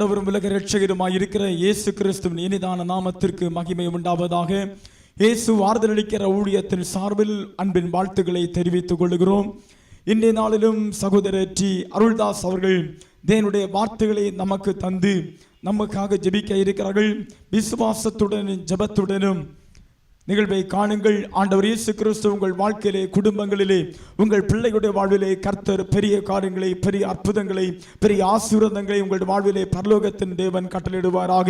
ஆண்டவரும் உலக ரட்சகருமாய் இருக்கிற இயேசு கிறிஸ்துவின் இனிதான நாமத்திற்கு மகிமை உண்டாவதாக. இயேசு ஆறுதலளிக்கிற ஊழியத்தின் சார்பில் அன்பின் வாழ்த்துக்களை தெரிவித்துக் கொள்கிறோம். இன்றைய நாளிலும் சகோதரர் டி அருள்தாஸ் அவர்கள் தேவனுடைய வார்த்தைகளை நமக்கு தந்து நமக்காக ஜெபிக்க இருக்கிறார்கள். விசுவாசத்துடனும் ஜெபத்துடனும் நிகழ்வை காணுங்கள். ஆண்டவர் இயேசு கிறிஸ்து உங்கள் வாழ்க்கையிலே குடும்பங்களிலே உங்கள் பிள்ளைகளுடைய வாழ்விலே கர்த்தர் பெரிய காரியங்களை பெரிய அற்புதங்களை பெரிய ஆசீர்வாதங்களை உங்கள் வாழ்விலே பரலோகத்தின் தேவன் கட்டளிடுவாராக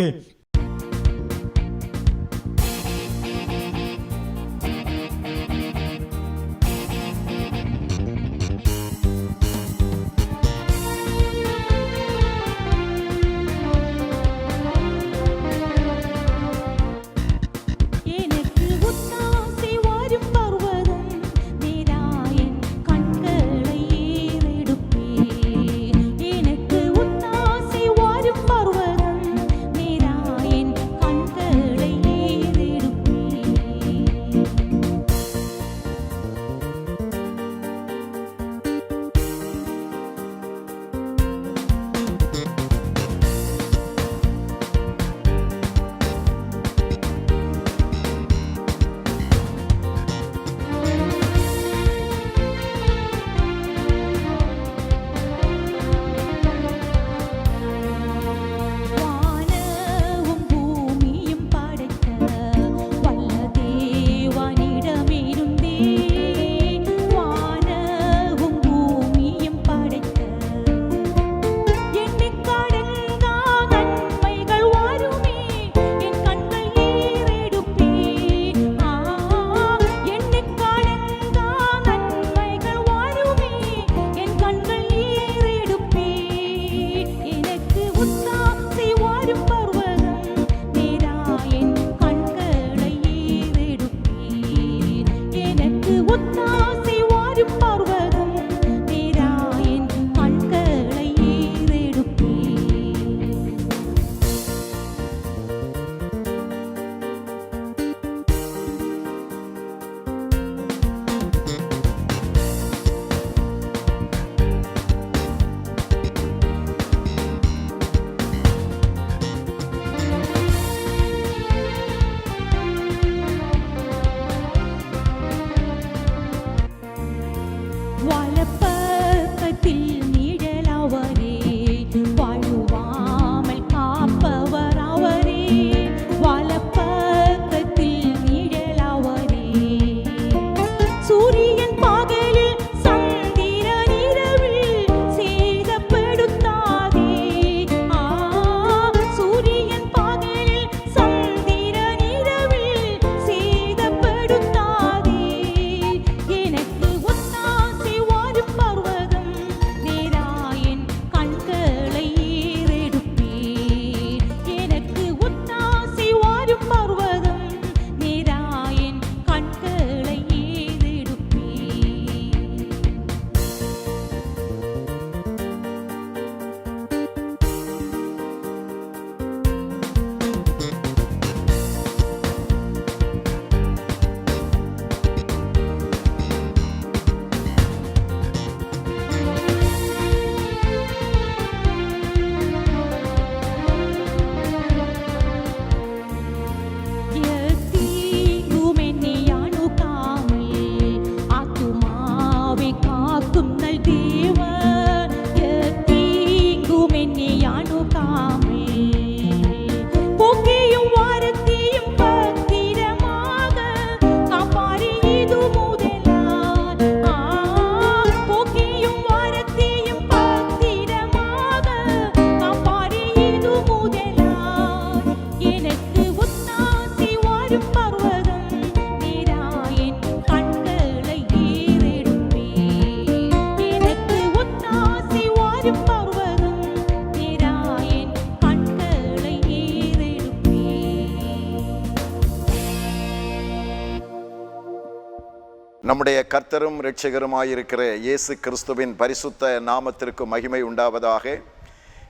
நம்முடைய கர்த்தரும் இரட்சகருமாயிருக்கிற இயேசு கிறிஸ்துவின் பரிசுத்த நாமத்திற்கு மகிமை உண்டாவதாக.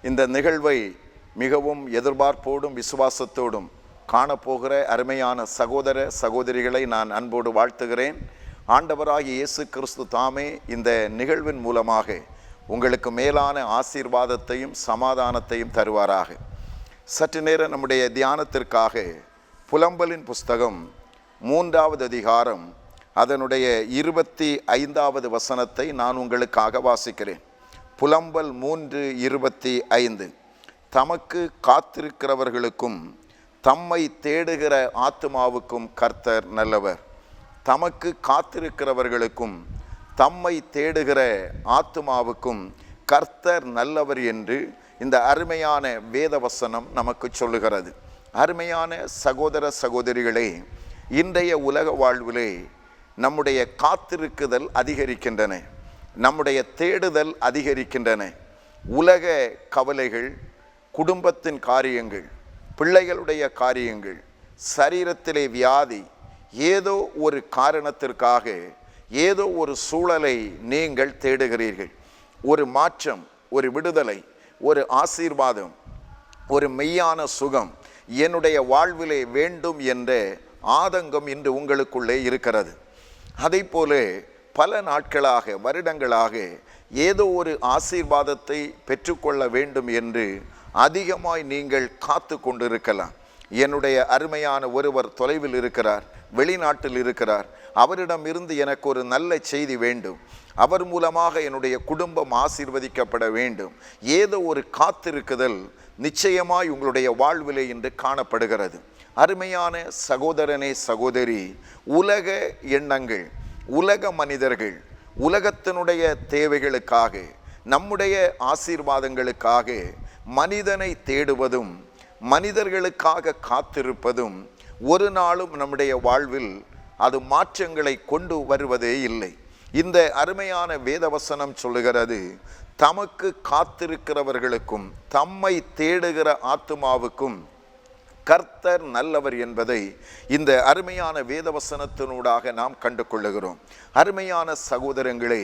இந்த நிகழ்வை மிகவும் எதிர்பார்ப்போடும் விசுவாசத்தோடும் காணப்போகிற அருமையான சகோதர சகோதரிகளை நான் அன்போடு வாழ்த்துகிறேன். ஆண்டவராகிய இயேசு கிறிஸ்து தாமே இந்த நிகழ்வின் மூலமாக உங்களுக்கு மேலான ஆசீர்வாதத்தையும் சமாதானத்தையும் தருவாராக. சற்று நேரம் நம்முடைய தியானத்திற்காக புலம்பலின் புஸ்தகம் மூன்றாவது அதிகாரம் அதனுடைய இருபத்தி ஐந்தாவது வசனத்தை நான் உங்களுக்காக வாசிக்கிறேன். புலம்பல் மூன்று இருபத்தி ஐந்து. தமக்கு காத்திருக்கிறவர்களுக்கும் தம்மை தேடுகிற ஆத்துமாவுக்கும் கர்த்தர் நல்லவர். தமக்கு காத்திருக்கிறவர்களுக்கும் தம்மை தேடுகிற ஆத்துமாவுக்கும் கர்த்தர் நல்லவர் என்று இந்த அருமையான வேதவசனம் நமக்கு சொல்லுகிறது. அருமையான சகோதர சகோதரிகளே இன்றைய உலக வாழ்விலே நம்முடைய காத்திருக்குதல் அதிகரிக்கின்றன. நம்முடைய தேடுதல் அதிகரிக்கின்றன. உலக கவலைகள் குடும்பத்தின் காரியங்கள் பிள்ளைகளுடைய காரியங்கள் சரீரத்திலே வியாதி ஏதோ ஒரு காரணத்திற்காக ஏதோ ஒரு சூழலை நீங்கள் தேடுகிறீர்கள். ஒரு மாற்றம் ஒரு விடுதலை ஒரு ஆசீர்வாதம் ஒரு மெய்யான சுகம் என்னுடைய வாழ்விலே வேண்டும் என்ற ஆதங்கம் இன்று உங்களுக்குள்ளே இருக்கிறது. அதை போல பல நாட்களாக வருடங்களாக ஏதோ ஒரு ஆசீர்வாதத்தை பெற்றுக்கொள்ள வேண்டும் என்று அதிகமாய் நீங்கள் காத்து கொண்டிருக்கலாம். என்னுடைய அருமையான ஒருவர் தொலைவில் இருக்கிறார் வெளிநாட்டில் இருக்கிறார். அவரிடம் இருந்து எனக்கு ஒரு நல்ல செய்தி வேண்டும். அவர் மூலமாக என்னுடைய குடும்பம் ஆசீர்வதிக்கப்பட வேண்டும். ஏதோ ஒரு காத்திருக்குதல் நிச்சயமாய் உங்களுடைய வாழ்விலே இன்று காணப்படுகிறது. அருமையான சகோதரனே சகோதரி உலக எண்ணங்கள் உலக மனிதர்கள் உலகத்தினுடைய தேவைகளுக்காக நம்முடைய ஆசீர்வாதங்களுக்காக மனிதனை தேடுவதும் மனிதர்களுக்காக காத்திருப்பதும் ஒரு நாளும் நம்முடைய வாழ்வில் அது மாற்றங்களை கொண்டு வருவதே இல்லை. இந்த அருமையான வேதவசனம் சொல்லுகிறது தமக்கு காத்திருக்கிறவர்களுக்கும் தம்மை தேடுகிற ஆத்துமாவுக்கும் கர்த்தர் நல்லவர் என்பதை இந்த அருமையான வேதவசனத்தினூடாக நாம் கண்டு கொள்ளுகிறோம் அருமையான சகோதரங்களே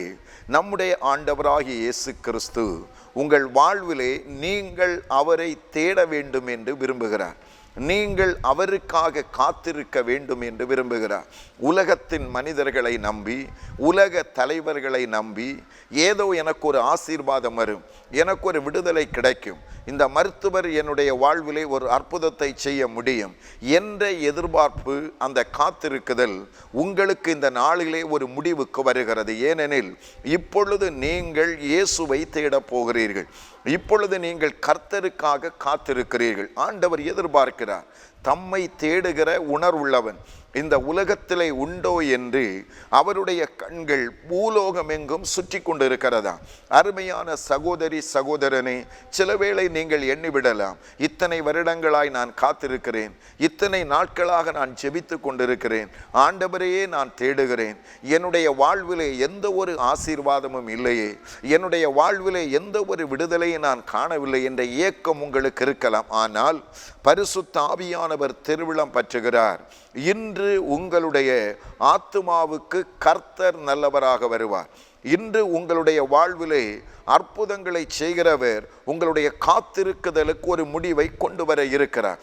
நம்முடைய ஆண்டவராகிய இயேசு கிறிஸ்து உங்கள் வாழ்விலே நீங்கள் அவரை தேட வேண்டும் என்று விரும்புகிறார். நீங்கள் அவருக்காக காத்திருக்க வேண்டும் என்று விரும்புகிறார். உலகத்தின் மனிதர்களை நம்பி உலக தலைவர்களை நம்பி ஏதோ எனக்கு ஒரு ஆசீர்வாதம் வரும் எனக்கு ஒரு விடுதலை கிடைக்கும். இந்த மருத்துவர் என்னுடைய வாழ்விலே ஒரு அற்புதத்தை செய்ய முடியும். என்ற எதிர்பார்ப்பு அந்த காத்திருக்குதல் உங்களுக்கு இந்த நாளிலே ஒரு முடிவுக்கு வருகிறது. ஏனெனில் இப்பொழுது நீங்கள் இயேசுவை தேடப் போகிறீர்கள். இப்பொழுது நீங்கள் கர்த்தருக்காக காத்திருக்கிறீர்கள். ஆண்டவர் எதிர்பார்க்கிறார். தம்மை தேடுகிற உணர்வுள்ளவன். இந்த உலகத்திலே உண்டோ என்று அவருடைய கண்கள் பூலோகமெங்கும் சுற்றி கொண்டிருக்கிறதா? அருமையான சகோதரி சகோதரனே சில வேளை நீங்கள் எண்ணிவிடலாம் இத்தனை வருடங்களாய் நான் காத்திருக்கிறேன். இத்தனை நாட்களாக நான் ஜெபித்து கொண்டிருக்கிறேன். ஆண்டவரையே நான் தேடுகிறேன். என்னுடைய வாழ்விலே எந்த ஒரு ஆசீர்வாதமும் இல்லையே. என்னுடைய வாழ்விலே எந்த ஒரு விடுதலையை நான் காணவில்லை என்ற ஏக்கம் உங்களுக்கு இருக்கலாம். ஆனால் பரிசுத்த ஆவியானவர் திருவிழம் பற்றுகிறார். இன்று உங்களுடைய ஆத்துமாவுக்கு கர்த்தர் நல்லவராக வருவார். இன்று உங்களுடைய வாழ்விலே அற்புதங்களை செய்கிறவர் உங்களுடைய காத்திருக்குதலுக்கு ஒரு முடிவை கொண்டு வர இருக்கிறார்.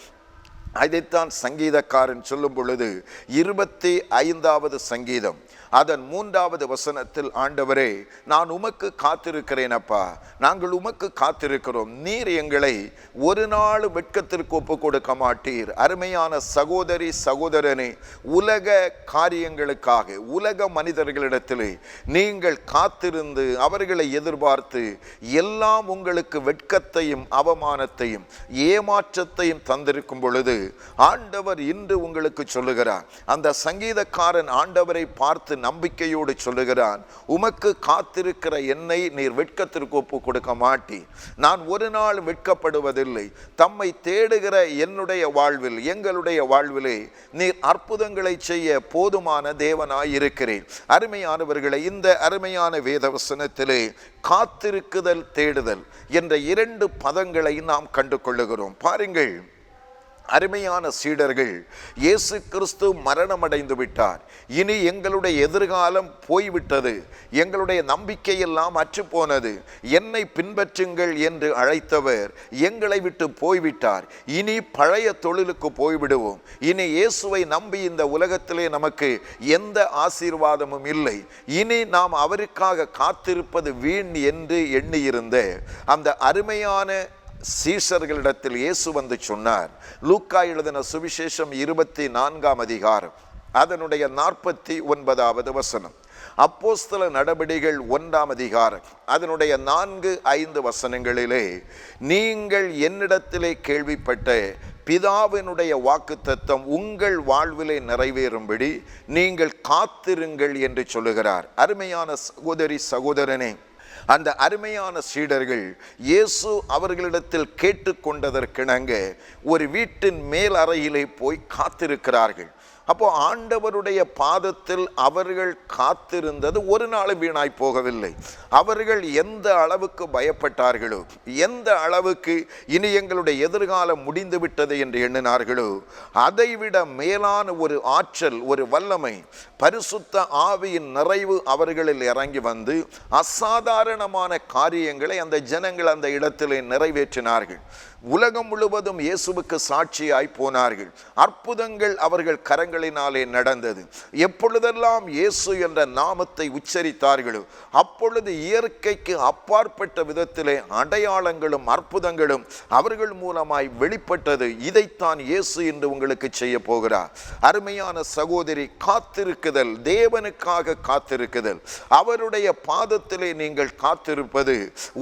அதைத்தான் சங்கீதக்காரன் சொல்லும் பொழுது இருபத்தி ஐந்தாவது சங்கீதம். அதன் மூன்றாவது வசனத்தில் ஆண்டவரே நான் உமக்கு காத்திருக்கிறேன் அப்பா. நாங்கள் உமக்கு காத்திருக்கிறோம். நீர் எங்களை ஒரு நாள் வெட்கத்திற்கு ஒப்பு கொடுக்க மாட்டீர். அருமையான சகோதரி சகோதரனே உலக காரியங்களுக்காக உலக மனிதர்களிடத்தில் நீங்கள் காத்திருந்து அவர்களை எதிர்பார்த்து எல்லாம் உங்களுக்கு வெட்கத்தையும் அவமானத்தையும் ஏமாற்றத்தையும் தந்திருக்கும் பொழுது ஆண்டவர் இன்று உங்களுக்கு சொல்லுகிறார். அந்த சங்கீதக்காரன் ஆண்டவரை பார்த்து நம்பிக்கையோடு சொல்லுகிறான் உமக்கு காத்திருக்கிற என்னை நீர் வெட்கத்திற்கு ஒப்பு கொடுக்க மாட்டி நான் ஒரு நாள் வெட்கப்படுவதில்லை. தம்மை தேடுகிற என்னுடைய வாழ்வில் எங்களுடைய வாழ்விலே நீர் அற்புதங்களை செய்ய போதுமான தேவனாய் இருக்கிறேன் அருமையானவர்களை இந்த அருமையான வேதவசனத்திலே காத்திருக்குதல் தேடுதல் என்ற இரண்டு பதங்களை நாம் கண்டு கொள்ளுகிறோம் பாருங்கள் அருமையான சீடர்கள் இயேசு கிறிஸ்து மரணமடைந்து விட்டார். இனி எங்களுடைய எதிர்காலம் போய்விட்டது. எங்களுடைய நம்பிக்கையெல்லாம் அற்றுப்போனது. என்னை பின்பற்றுங்கள் என்று அழைத்தவர் எங்களை விட்டு போய்விட்டார். இனி பழைய தொழிலுக்கு போய்விடுவோம். இனி இயேசுவை நம்பி இந்த உலகத்திலே நமக்கு எந்த ஆசீர்வாதமும் இல்லை. இனி நாம் அவருக்காக காத்திருப்பது வீண் என்று எண்ணியிருந்த அந்த அருமையான சீஷர்களிடத்தில் இயேசு வந்து சொன்னார் லூக்கா எழுதின சுவிசேஷம் இருபத்தி நான்காம் அதிகாரம் அதனுடைய நாற்பத்தி ஒன்பதாவது வசனம். அப்போஸ்தல நடபடிகள் ஒன்றாம் அதிகாரம் அதனுடைய நான்கு ஐந்து வசனங்களிலே நீங்கள் என்னிடத்திலே கேள்விப்பட்ட பிதாவினுடைய வாக்குத்தத்தம் உங்கள் வாழ்விலே நிறைவேறும்படி நீங்கள் காத்திருங்கள் என்று சொல்லுகிறார். அருமையான சகோதரி சகோதரனே அந்த அருமையான சீடர்கள் இயேசு அவர்களிடத்தில் கேட்டுக்கொண்டதற்கிணங்க ஒரு வீட்டின் மேல் அறையிலே போய் காத்திருக்கிறார்கள். அப்போ ஆண்டவருடைய பாதத்தில் அவர்கள் காத்திருந்தது ஒரு நாள் வீணாய் போகவில்லை. அவர்கள் எந்த அளவுக்கு பயப்பட்டார்களோ எந்த அளவுக்கு இனி எங்களுடைய எதிர்காலம் முடிந்து விட்டது என்று எண்ணினார்களோ அதைவிட மேலான ஒரு ஆற்றல் ஒரு வல்லமை பரிசுத்த ஆவியின் நிறைவு அவர்களில் இறங்கி வந்து அசாதாரணமான காரியங்களை அந்த ஜனங்கள் அந்த இடத்திலே நிறைவேற்றினார்கள். உலகம் முழுவதும் இயேசுவுக்கு சாட்சியாய் போனார்கள். அற்புதங்கள் அவர்கள் கரங்களினாலே நடந்தது. எப்பொழுதெல்லாம் இயேசு என்ற நாமத்தை உச்சரித்தார்களோ அப்பொழுது இயற்கைக்கு அப்பாற்பட்ட விதத்திலே அடையாளங்களும் அற்புதங்களும் அவர்கள் மூலமாய் வெளிப்பட்டது. இதைத்தான் இயேசு என்று உங்களுக்கு செய்ய போகிறார். அருமையான சகோதரி காத்திருக்குதல் தேவனுக்காக காத்திருக்குதல். அவருடைய பாதத்திலே நீங்கள் காத்திருப்பது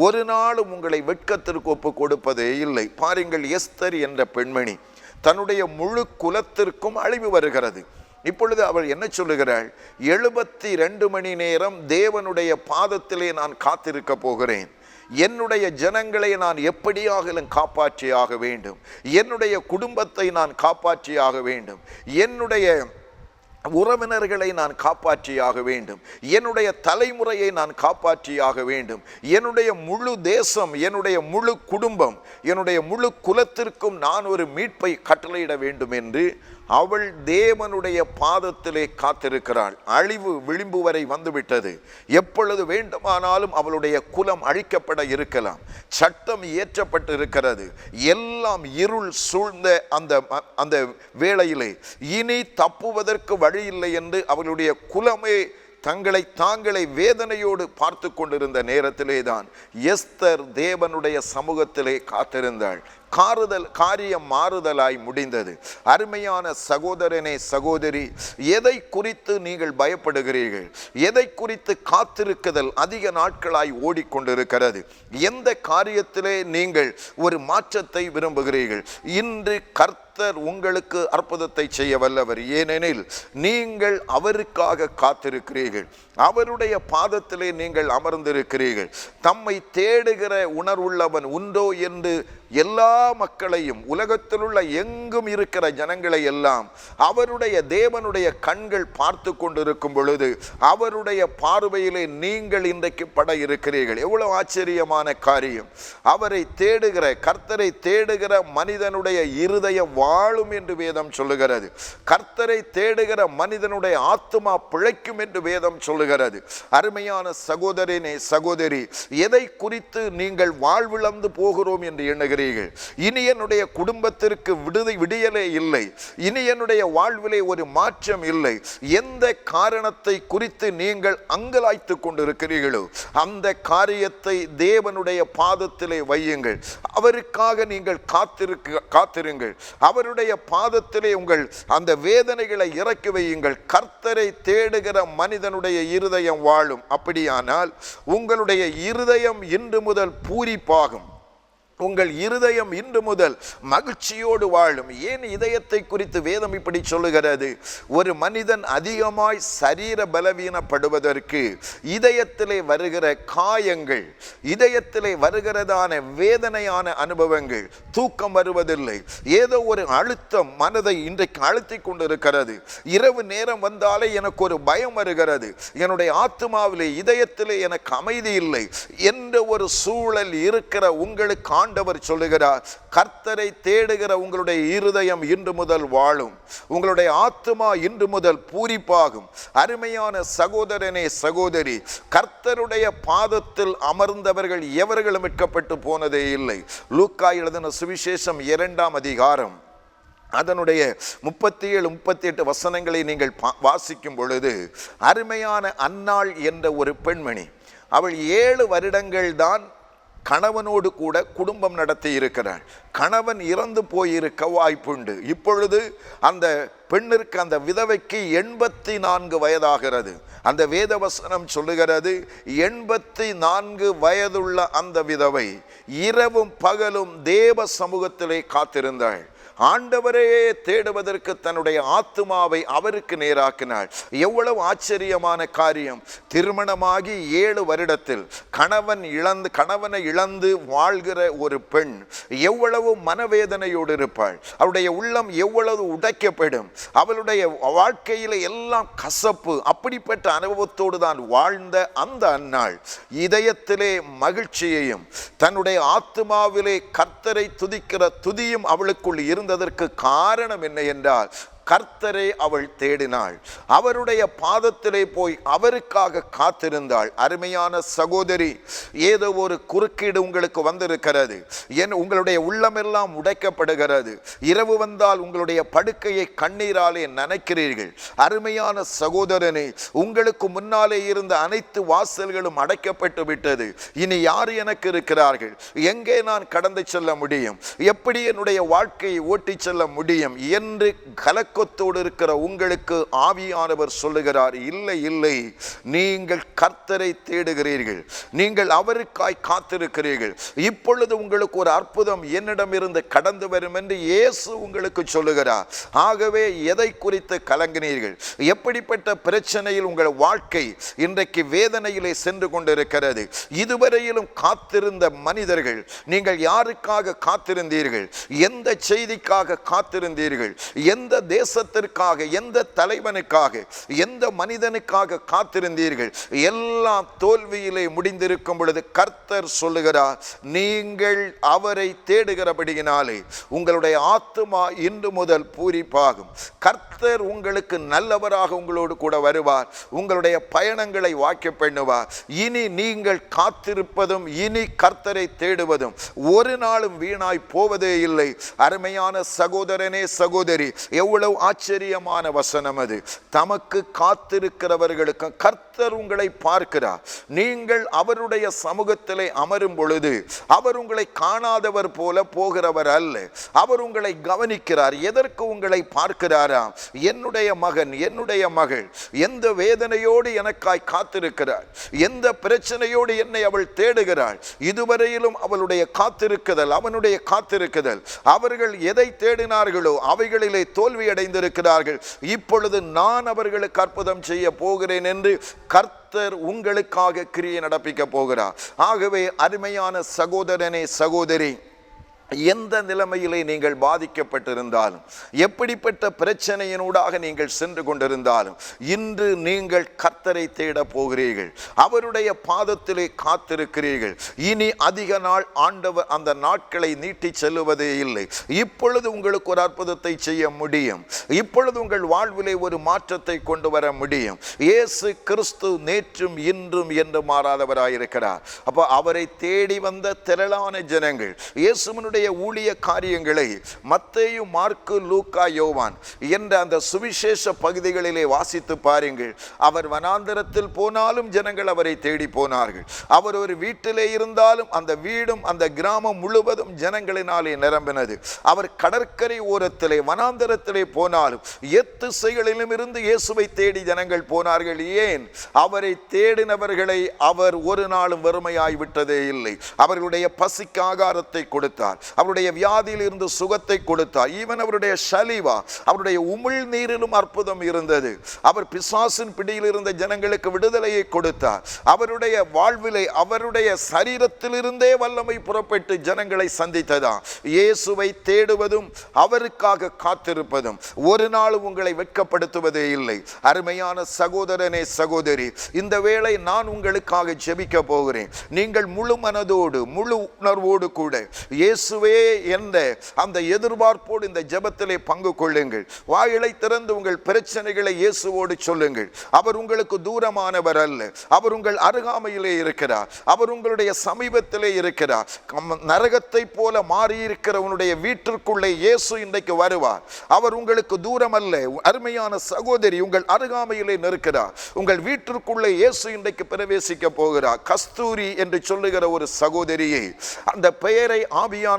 ஒரு நாளும் உங்களை வெட்கத்திற்கு ஒப்பு கொடுப்பதே இல்லை. பாருங்கள் எஸ்தர் என்ற பெண்மணி தன்னுடைய முழு குலத்திற்கும் அழிவு வருகிறது. இப்பொழுது அவள் என்ன சொல்லுகிறாள்? எழுபத்தி ரெண்டு மணி நேரம் தேவனுடைய பாதத்திலே நான் காத்திருக்க போகிறேன். என்னுடைய ஜனங்களை நான் எப்படியாகலும் காப்பாற்றியாக வேண்டும். என்னுடைய குடும்பத்தை நான் காப்பாற்றியாக வேண்டும். என்னுடைய உறவினர்களை நான் காப்பாற்றியாக வேண்டும். என்னுடைய தலைமுறையை நான் காப்பாற்றியாக வேண்டும். என்னுடைய முழு தேசம் என்னுடைய முழு குடும்பம் என்னுடைய முழு குலத்திற்கும் நான் ஒரு மீட்பை கட்டளையிட வேண்டும் என்று அவள் தேவனுடைய பாதத்திலே காத்திருக்கிறாள். அழிவு விளிம்பு வரை வந்துவிட்டது. எப்பொழுது வேண்டுமானாலும் அவளுடைய குலம் அழிக்கப்பட இருக்கலாம். சட்டம் இயற்றப்பட்டு இருக்கிறது எல்லாம் இருள் சூழ்ந்த அந்த அந்த வேளையிலே இனி தப்புவதற்கு வழி இல்லை என்று அவளுடைய குலமே தங்களை தாங்களை வேதனையோடு பார்த்து கொண்டிருந்த நேரத்திலே தான் எஸ்தர் தேவனுடைய சமூகத்திலே காத்திருந்தாள். காறுதல் காரியம் மாறுதலாய் முடிந்தது. அருமையான சகோதரனே சகோதரி எதை குறித்து நீங்கள் பயப்படுகிறீர்கள்? எதை குறித்து காத்திருக்குதல் அதிக நாட்களாய் ஓடிக்கொண்டிருக்கிறது? எந்த காரியத்திலே நீங்கள் ஒரு மாற்றத்தை விரும்புகிறீர்கள்? இன்று கர்த்த கர்த்தர் உங்களுக்கு அற்புதத்தை செய்ய வல்லவர். ஏனெனில் நீங்கள் அவருக்காக காத்திருக்கிறீர்கள். அவருடைய பாதத்திலே நீங்கள் அமர்ந்திருக்கிறீர்கள். தம்மை தேடுகிற உணர்வுள்ளவன் உண்டோ என்று எல்லா மக்களையும் உலகத்தில் உள்ள எங்கும் இருக்கிற ஜனங்களை எல்லாம் அவருடைய தேவனுடைய கண்கள் பார்த்து கொண்டிருக்கும் பொழுது அவருடைய பார்வையிலே நீங்கள் இன்றைக்கு பட இருக்கிறீர்கள். எவ்வளவு ஆச்சரியமான காரியம். அவரை தேடுகிற கர்த்தரை தேடுகிற மனிதனுடைய இருதயம் வாழும் என்று வேதம் சொல்லுகிறது. கர்த்தரை தேடுகிற மனிதனுடைய ஆத்மா பிழைக்கும் என்று வேதம் சொல்லுகிறது. அருமையான சகோதரனே சகோதரி எதை குறித்து நீங்கள் வாழ்விழந்து போகிறோம் என்று எண்ணுகிறீர்கள்? இனி என்னுடைய குடும்பத்திற்கு விடுதலை விடியலே இல்லை. இனி என்னுடைய வாழ்விலே ஒரு மாற்றம் இல்லை. எந்த காரணத்தை குறித்து நீங்கள் அங்கலாய்த்து கொண்டிருக்கிறீர்களோ அந்த காரியத்தை தேவனுடைய பாதத்திலே வையுங்கள். அவருக்காக நீங்கள் காத்திருக்க காத்திருங்கள். அவருடைய பாதத்திலே உங்கள் அந்த வேதனைகளை இறக்கி வையுங்கள். கர்த்தரை தேடுகிற மனிதனுடைய இருதயம் வாழும். அப்படியானால் உங்களுடைய இருதயம் இன்று முதல் பூரிப்பாகும். உங்கள் இருதயம் இன்று முதல் மகிழ்ச்சியோடு வாழும். ஏன் இதயத்தை குறித்து வேதம் இப்படி சொல்லுகிறது? ஒரு மனிதன் அதிகமாய் சரீர பலவீனப்படுவதற்கு இதயத்திலே வருகிற காயங்கள் இதயத்திலே வருகிறதான வேதனையான அனுபவங்கள் தூக்கம் வருவதில்லை. ஏதோ ஒரு அழுத்தம் மனதை இன்றைக்கு அழுத்தி கொண்டிருக்கிறது. இரவு நேரம் வந்தாலே எனக்கு ஒரு பயம் வருகிறது. என்னுடைய ஆத்மாவிலே இதயத்திலே எனக்கு அமைதி இல்லை. என்ற ஒரு சூழல் இருக்கிற உங்களுக்கு ஆண்டவர் சொல்லுகிறார் கர்த்தரை தேடுகிற உங்களுடைய இருதயம் இன்று முதல் வாழும். உங்களுடைய ஆத்மா இன்று முதல் பூரிப்பாகும். அருமையான சகோதரனே சகோதரி கர்த்தருடைய பாதத்தில் அமர்ந்தவர்கள் எவர்களும் மீட்கப்பட்டு போனதே இல்லை. லூக்கா எழுதின சுவிசேஷம் இரண்டாம் அதிகாரம். அதனுடைய முப்பத்தி ஏழு முப்பத்தி எட்டு வசனங்களை நீங்கள் பா- வாசிக்கும் பொழுது அருமையான அன்னாள் என்ற ஒரு பெண்மணி அவள் ஏழு வருடங்கள் தான் கணவனோடு கூட குடும்பம் நடத்தி இருக்கிறாள் கணவன் இறந்து போயிருக்க வாய்ப்புண்டு. இப்பொழுது அந்த பெண்ணிற்கு அந்த விதவைக்கு எண்பத்தி நான்கு வயதாகிறது. அந்த வேதவசனம் சொல்லுகிறது எண்பத்தி நான்கு வயதுள்ள அந்த விதவை இரவும் பகலும் தேவ சமூகத்திலே காத்திருந்தாள். ஆண்டவரே தேடுவதற்கு தன்னுடைய ஆத்துமாவை அவருக்கு நேராக்கினாள். எவ்வளவு ஆச்சரியமான காரியம். திருமணமாகி ஏழு வருடத்தில் கணவன் இழந்து கணவனை இழந்து வாழ்கிற ஒரு பெண் எவ்வளவு மனவேதனையோடு இருப்பாள். அவருடைய உள்ளம் எவ்வளவு உடைக்கப்படும். அவளுடைய வாழ்க்கையில எல்லாம் கசப்பு அப்படிப்பட்ட அனுபவத்தோடு தான் வாழ்ந்த அந்த அந்நாள். இதயத்திலே மகிழ்ச்சியையும் தன்னுடைய ஆத்துமாவிலே கர்த்தரை துதிக்கிற துதியும் அவளுக்குள் இருந்ததற்கு காரணம் என்ன என்றால் கர்த்தரை அவள் தேடினாள். அவருடைய பாதத்திலே போய் அவருக்காக காத்திருந்தாள். அருமையான சகோதரி ஏதோ ஒரு குறுக்கீடு உங்களுக்கு வந்திருக்கிறது. என் உங்களுடைய உள்ளமெல்லாம் உடைக்கப்படுகிறது. இரவு வந்தால் உங்களுடைய படுக்கையை கண்ணீராலே நினைக்கிறீர்கள். அருமையான சகோதரனே உங்களுக்கு முன்னாலே இருந்த அனைத்து வாசல்களும் அடைக்கப்பட்டு விட்டது. இனி யார் எனக்கு இருக்கிறார்கள்? எங்கே நான் கடந்து செல்ல முடியும்? எப்படி என்னுடைய வாழ்க்கையை ஓட்டிச் செல்ல முடியும்? என்று இரக்கத்தோடு இருக்கிற உங்களுக்கு ஆவியானவர் சொல்லுகிறார் இல்லை இல்லை நீங்கள் கர்த்தரை தேடுகிறீர்கள். நீங்கள் அவருக்காய் காத்திருக்கிறீர்கள். இப்பொழுது உங்களுக்கு ஒரு அற்புதம் என்னிடமிருந்து கடந்து வரும் என்று இயேசு உங்களுக்கு சொல்லுகிறார். ஆகவே எதை குறித்து கலங்கினீர்கள்? எப்படிப்பட்ட பிரச்சனையில் உங்கள் வாழ்க்கை இன்றைக்கு வேதனையிலே சென்று கொண்டிருக்கிறது? இதுவரையிலும் காத்திருந்த மனிதர்கள் நீங்கள் யாருக்காக காத்திருந்தீர்கள்? எந்த செய்திக்காக காத்திருந்தீர்கள்? எந்த தேசத்திற்காக எந்த தலைவனுக்காக எந்த மனிதனுக்காக காத்திருந்தீர்கள்? எல்லாம் தோல்வியிலே முடிந்திருக்கும் பொழுது கர்த்தர் சொல்லுகிறார் நீங்கள் அவரை தேடுகிறபடியினாலே உங்களுடைய ஆத்துமா இன்று முதல் பூரிப்பாகும். கர்த்தர் உங்களுக்கு நல்லவராக உங்களோடு கூட வருவார். உங்களுடைய பயணங்களை வாக்கிய பண்ணுவார். இனி நீங்கள் காத்திருப்பதும் இனி கர்த்தரை தேடுவதும் ஒரு நாளும் வீணாய் போவதே இல்லை. அருமையான சகோதரனே சகோதரி எவ்வளவு ஆச்சரியமான வசனம் அது. தமக்கு காத்திருக்கிறவர்களுக்கு கர்த்தர் உங்களை பார்க்கிறார். நீங்கள் அவருடைய சமூகத்திலே அமரும் பொழுது அவர் உங்களை காணாதவர் போல போகிறவர் அல்ல. அவர் உங்களை கவனிக்கிறார். எதற்கு உங்களை பார்க்கிறாரா? என்னுடைய மகன் என்னுடைய மகள் எந்த வேதனையோடு எனக்காய் காத்திருக்கிறாள் எந்த பிரச்சனையோடு என்னை அவள் தேடுகிறாள்? இதுவரையிலும் அவளுடைய காத்திருக்குதல் அவனுடைய காத்திருக்குதல். அவர்கள் எதை தேடினார்களோ அவைகளிலே தோல்வியடை அடைந்திருக்கிறார்கள். இப்பொழுது நான் அவர்களுக்கு அற்புதம் செய்ய போகிறேன் என்று கர்த்தர் உங்களுக்காக கிரியை நடப்பிக்க போகிறார். ஆகவே அருமையான சகோதரனே சகோதரி எந்த நிலைமையிலே நீங்கள் பாதிக்கப்பட்டிருந்தாலும் எப்படிப்பட்ட பிரச்சனையினூடாக நீங்கள் சென்று கொண்டிருந்தாலும் இன்று நீங்கள் கர்த்தரை தேட போகிறீர்கள். அவருடைய பாதத்திலே காத்திருக்கிறீர்கள். இனி அதிக நாள் ஆண்டவர் அந்த நாட்களை நீட்டி செல்லுவதே இல்லை. இப்பொழுது உங்களுக்கு ஒரு அற்புதத்தை செய்ய முடியும். இப்பொழுது உங்கள் வாழ்விலே ஒரு மாற்றத்தை கொண்டு வர முடியும். இயேசு கிறிஸ்து நேற்றும் இன்றும் என்று மாறாதவராயிருக்கிறார். அப்போ அவரை தேடி வந்த திரளான ஜனங்கள் இயேசுவனுடைய ஊழிய காரியங்களை மத்தேயு மார்க்கு லூக்கா யோவான் என்ற அந்த சுவிசேஷ பகுதிகளிலே வாசித்து பாருங்கள். அவர் வனாந்தரத்தில் போனாலும் ஜனங்கள் அவரை தேடி போனார்கள். அவர் ஒரு வீட்டிலே இருந்தாலும் அந்த வீடும் அந்த கிராமம் முழுவதும் ஜனங்களினாலே நிரம்பினது. அவர் கடற்கரை ஓரத்திலே வனாந்தரத்திலே போனாலும் எத்திசைகளிலும் இருந்து இயேசுவை தேடி ஜனங்கள் போனார்கள். ஏன்? அவரை தேடினவர்களை அவர் ஒரு நாளும் வறுமையாய் விட்டதே இல்லை. அவர்களுடைய பசிக்கு ஆகாரத்தை கொடுத்தார். அவருடைய வியாதியில் இருந்து சுகத்தை கொடுத்தார். ஈவன் அவருடைய சலிவா அவருடைய உமிழ் நீரிலும் அற்புதம் இருந்தது. அவர் பிசாசின் பிடியில் இருந்த ஜனங்களுக்கு விடுதலையை கொடுத்தார். அவருடைய வாழ்விலை அவருடைய சரீரத்திலிருந்தே வல்லமை புறப்பட்டு ஜனங்களை சந்தித்ததா இயேசுவை தேடுவதும் அவருக்காக காத்திருப்பதும் ஒரு நாளும் உங்களை வெட்கப்படுத்துவதே இல்லை. அருமையான சகோதரனே சகோதரி இந்த வேளை நான் உங்களுக்காக ஜெபிக்க போகிறேன். நீங்கள் முழு மனதோடு முழு உணர்வோடு கூட இயேசு இயேசுவே என்ற அந்த எதிர்பார்ப்போடு இந்த ஜெபத்திலே பங்கு கொள்ளுங்கள். வாயிலை திறந்து உங்கள் பிரச்சனைகளை இயேசுவோடு சொல்லுங்கள். அவர் உங்களுக்கு தூரமானவர் அல்ல. அவர் உங்கள் அருகாமையிலே இருக்கிறார். அவர் உங்களுடைய சமீபத்திலே இருக்கிறார். நரகத்தை போல மாறியிருக்கிற உன்னுடைய வீட்டிற்குள்ளே இயேசு இன்றைக்கு வருவார். அவர் உங்களுக்கு தூரம் அல்ல அருமையான சகோதரி உங்கள் அருகாமையிலே நிற்கிறார். உங்கள் வீட்டிற்குள்ளே இயேசு இன்றைக்கு பிரவேசிக்க போகிறார். கஸ்தூரி என்று சொல்லுகிற ஒரு சகோதரியை அந்த பெயரை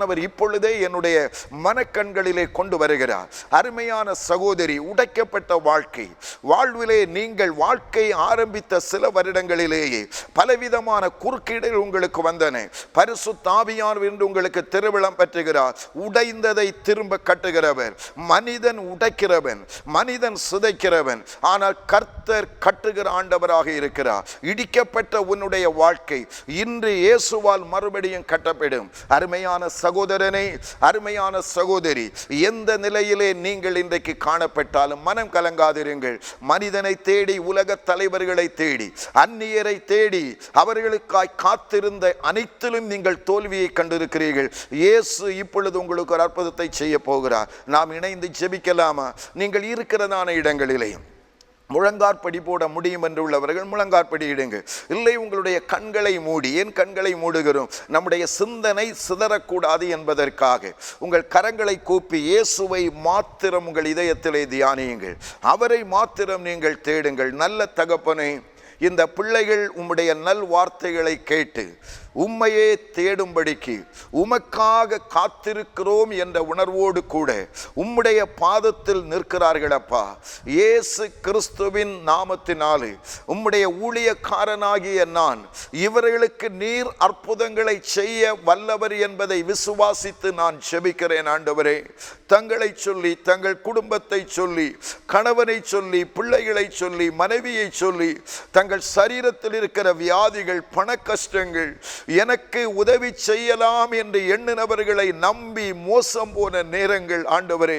ஆவியானவர் இப்பொழுதே என்னுடைய மனக்கண்களிலே கொண்டு வருகிறார். அருமையான சகோதரி உடைக்கப்பட்ட வாழ்க்கை. வாழ்விலே நீங்கள் வாழ்க்கை ஆரம்பித்த சில வருடங்களிலேயே பலவிதமான குறுக்கீடுகள் உங்களுக்கு வந்தன. பரிசு தாவியானவர் என்று உங்களுக்கு திருவிழம் பெற்றுகிறார். உடைந்ததை திரும்ப கட்டுகிறவர். மனிதன் உடைக்கிறவன் மனிதன் சிதைக்கிறவன். ஆனால் கர்த்தர் கட்டுகிற ஆண்டவராக இருக்கிறார். இடிக்கப்பட்ட உன்னுடைய வாழ்க்கை இன்று இயேசுவால் மறுபடியும் கட்டப்படும். அருமையான சகோதரனே அருமையான சகோதரி எந்த நிலையிலே நீங்கள் இன்றைக்கு காணப்பட்டாலும் மனம் கலங்காதிருங்கள். மனிதனை தேடி உலக தலைவர்களை தேடி அந்நியரை தேடி அவர்களுக்காய் காத்திருந்த அனைத்திலும் நீங்கள் தோல்வியை கண்டிருக்கிறீர்கள். இயேசு இப்பொழுது உங்களுக்கு ஒரு அற்புதத்தை செய்ய போகிறார். நாம் இணைந்து ஜெபிக்கலாமா? நீங்கள் இருக்கிறதான இடங்களிலேயும் முழங்காற்படி போட முடியும் என்று உள்ளவர்கள் முழங்காற்படி இடுங்க. இல்லை உங்களுடைய கண்களை மூடி ஏன் கண்களை மூடுகிறோம்? நம்முடைய சிந்தனை சிதறக்கூடாது என்பதற்காக. உங்கள் கரங்களை கூப்பி இயேசுவை மாத்திரம் உங்கள் இதயத்திலே தியானியுங்கள். அவரை மாத்திரம் நீங்கள் தேடுங்கள். நல்ல தகப்பனை இந்த பிள்ளைகள் உம்முடைய நல் வார்த்தைகளை கேட்டு உம்மையே தேடும்படிக்கு உமக்காக காத்திருக்கிறோம் என்ற உணர்வோடு கூட உம்முடைய பாதத்தில் நிற்கிறார்களப்பா. இயேசு கிறிஸ்துவின் நாமத்தினாலே உம்முடைய ஊழியக்காரனாகிய நான் இவர்களுக்கு நீர் அற்புதங்களை செய்ய வல்லவர் என்பதை விசுவாசித்து நான் செபிக்கிறேன் ஆண்டவரே. தங்களை சொல்லி தங்கள் குடும்பத்தை சொல்லி கணவனை சொல்லி பிள்ளைகளை சொல்லி மனைவியை சொல்லி தங்கள் சரீரத்தில் இருக்கிற வியாதிகள் பண கஷ்டங்கள் எனக்கு உதவி செய்யலாம் என்று எண்ணினவர்களை நம்பி மோசம் போன நேரங்கள் ஆண்டவரே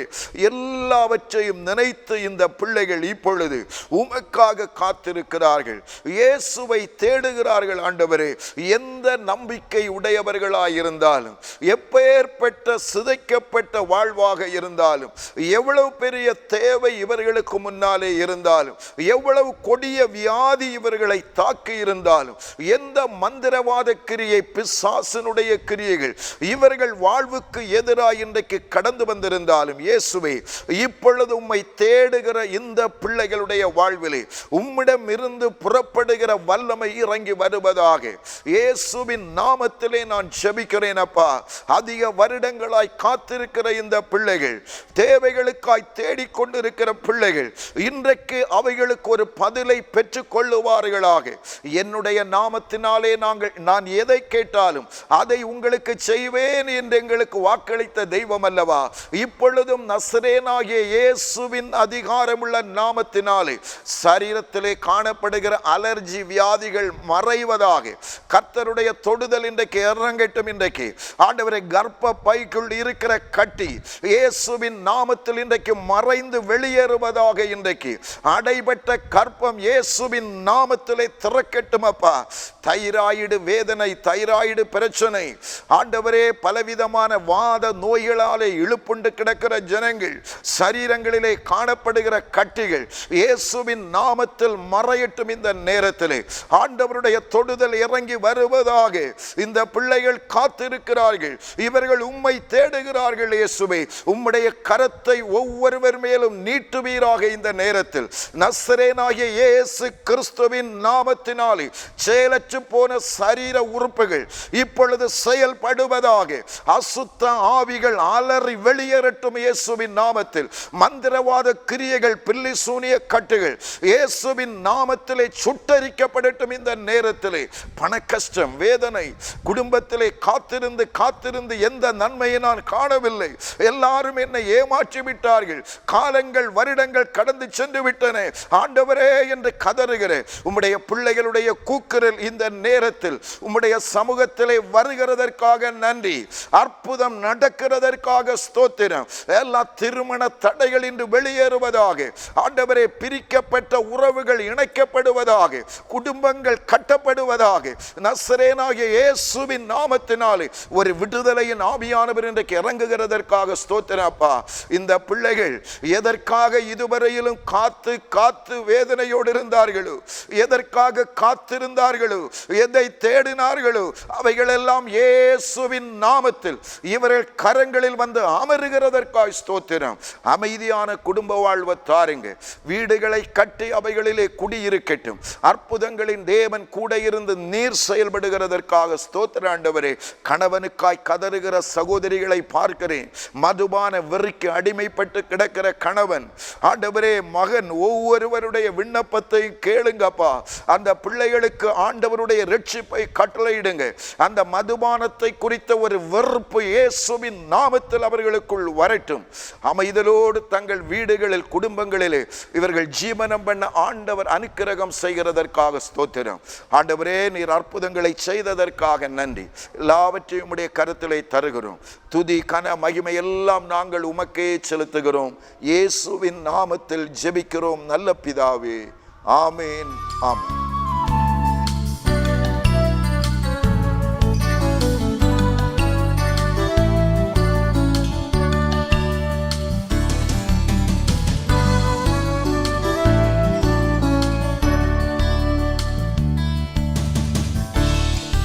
எல்லாவற்றையும் நினைத்து இந்த பிள்ளைகள் இப்பொழுது உமக்காக காத்திருக்கிறார்கள். இயேசுவை தேடுகிறார்கள் ஆண்டவரே எந்த நம்பிக்கை உடையவர்களாயிருந்தாலும் எப்பேற்பட்ட சிதைக்கப்பட்ட வாழ்வாக இருந்தாலும் எவ்வளவு பெரிய தேவை இவர்களுக்கு முன்னாலே இருந்தாலும் எவ்வளவு கொடிய வியாதி இவர்களை தாக்கி இருந்தாலும் எந்த மந்திரவாதக்கு கிரியை பிசாசனுடைய கிரியைகள் இவர்கள் வாழ்வுக்கு எதிராக இன்றைக்கு கடந்து வந்திருந்தாலும் இயேசுவே இப்பொழுது உம்மை தேடுகிற இந்த பிள்ளைகளுடைய வாழ்விலே உம்மிடம் இருந்து புறப்படுகிற வல்லமை இறங்கி வருவதாக இயேசுவின் நாமத்திலே நான் செபிக்கிறேன் அப்பா. அதிக வருடங்களாய் காத்திருக்கிற இந்த பிள்ளைகள் தேவைகளுக்காய் தேடிக்கொண்டிருக்கிற பிள்ளைகள் இன்றைக்கு அவைகளுக்கு ஒரு பதிலை பெற்றுக் கொள்ளுவார்களாக என்னுடைய நாமத்தினாலே நாங்கள் நான் எதை கேட்டாலும் அதை உங்களுக்கு செய்வேன் என்று எங்களுக்கு வாக்களித்த தெய்வம் அல்லவா? இப்பொழுதும் நசரேனாகிய இயேசுவின் அதிகாரமுள்ள நாமத்தினாலே சரீரத்திலே காணப்படுகிற அலர்ஜி வியாதிகள் மறைவதாக கர்த்தருடைய தொடுதல் இன்றைக்கு இறங்கட்டும் இன்றைக்கு. ஆண்டவரை கர்ப்ப பைக்குள் இருக்கிற கட்டி இயேசுவின் நாமத்தில் இன்றைக்கு மறைந்து வெளியேறுவதாக இன்றைக்கு. அடைபட்ட கற்பம் இயேசுவின் நாமத்திலே திறக்கட்டும் அப்பா. தைராய்டு வேதனை தைராய்டு பிரச்சனை. ஆண்டவரே பலவிதமான வாத நோய்களாலே இழுப்புண்டு கிடக்கிற ஜனங்கள் சரீரங்களிலே காணப்படுகிற கட்டிகள் இயேசுவின் நாமத்தில் மறையட்டும் இந்த நேரத்திலே. ஆண்டவருடைய தொடுதல் இறங்கி வருவதாக இந்த பிள்ளைகள் காத்திருக்கிறார்கள். இவர்கள் உம்மை தேடுகிறார்கள் இயேசுவே. உம்முடைய கரத்தை ஒவ்வொருவர் மேலும் நீட்டுவீராக இந்த நேரத்தில். நசரேனாகிய இயேசு கிறிஸ்துவின் நாமத்தினாலே செயலற்று போன சரீர உறுப்புகள். இப்பொழுது செயல்படுவதாக அசுத்த ஆவிகள் அலறி வெளியேறட்டும் இயேசுவின் நாமத்தில். மந்திரவாத கிரியைகள் பில்லி சூனிய கட்டுகள் இயேசுவின் நாமத்திலே சுட்டரிக்கப்படட்டும் இந்த நேரத்திலே. பண கஷ்டம் வேதனை குடும்பத்திலே காத்திருந்து காத்திருந்து எந்த நன்மையை நான் காணவில்லை. எல்லாரும் என்னை ஏமாற்றி விட்டார்கள். காலங்கள் வருடங்கள் கடந்து சென்று விட்டன. ஆண்டவரே என்று கதறுகிறேன். உம்முடைய பிள்ளைகளுடைய கூக்குரல் இந்த நேரத்தில் உம்முடைய சமூகத்திலே வருகிறதற்காக நன்றி. அற்புதம் நடக்கிறதற்காக ஸ்தோத்திரம். எல்லா திருமண தடைகள் இன்று வெளியேறுவதாக ஆண்டவரே பிரிக்கப்பட்ட உறவுகள் இணைக்கப்படுவதாக குடும்பங்கள் கட்டப்படுவதாக நசரேனாகிய இயேசுவின் நாமத்தினாலே ஒரு விடுதலையின் ஆவியானவர் இன்றைக்கு இறங்குகிறதற்காக ஸ்தோத்திரப்பா இந்த பிள்ளைகள் எதற்காக இதுவரையிலும் காத்து காத்து வேதனையோடு இருந்தார்களோ எதற்காக காத்திருந்தார்களோ எதை தேடினார் இருக்கிறார்களோ அவைகளெல்லாம் இயேசுவின் நாமத்தில். இவர்கள் கரங்களில் வந்து அமருகிறதற்காய் ஸ்தோத்திரம். அமைதியான குடும்ப வாழ்வை தாருங்க. வீடுகளை கட்டி அவைகளிலே குடியிருக்கட்டும். அற்புதங்களின் தேவன் கூட இருந்து நீர் செயல்படுகிறதற்காக ஸ்தோத்திர ஆண்டவரே. கணவனுக்காய் கதறுகிற சகோதரிகளை பார்க்கிறேன். மதுபான வெறிக்கு அடிமைப்பட்டு கிடக்கிற கணவன். ஆண்டவரே மகன் ஒவ்வொருவருடைய விண்ணப்பத்தை கேளுங்கப்பா. அந்த பிள்ளைகளுக்கு ஆண்டவருடைய ரட்சிப்பை கட்டளை கட்டளையிடுங்க அந்த மதுபானத்தை குறித்த ஒரு வெறுப்பு இயேசுவின் நாமத்தில் அவர்களுக்குள் வரட்டும். அமைதலோடு தங்கள் வீடுகளில் குடும்பங்களிலே இவர்கள் ஜீவனம் பண்ண ஆண்டவர் அனுக்கிரகம் செய்கிறதற்காக ஸ்தோத்திரம். ஆண்டவரே நீர் அற்புதங்களை செய்ததற்காக நன்றி. எல்லாவற்றையும் உடைய கருத்திலே தருகிறோம். துதி கன மகிமை எல்லாம் நாங்கள் உமக்கே செலுத்துகிறோம். இயேசுவின் நாமத்தில் ஜெபிக்கிறோம். நல்ல பிதாவே. ஆமேன் ஆமேன்.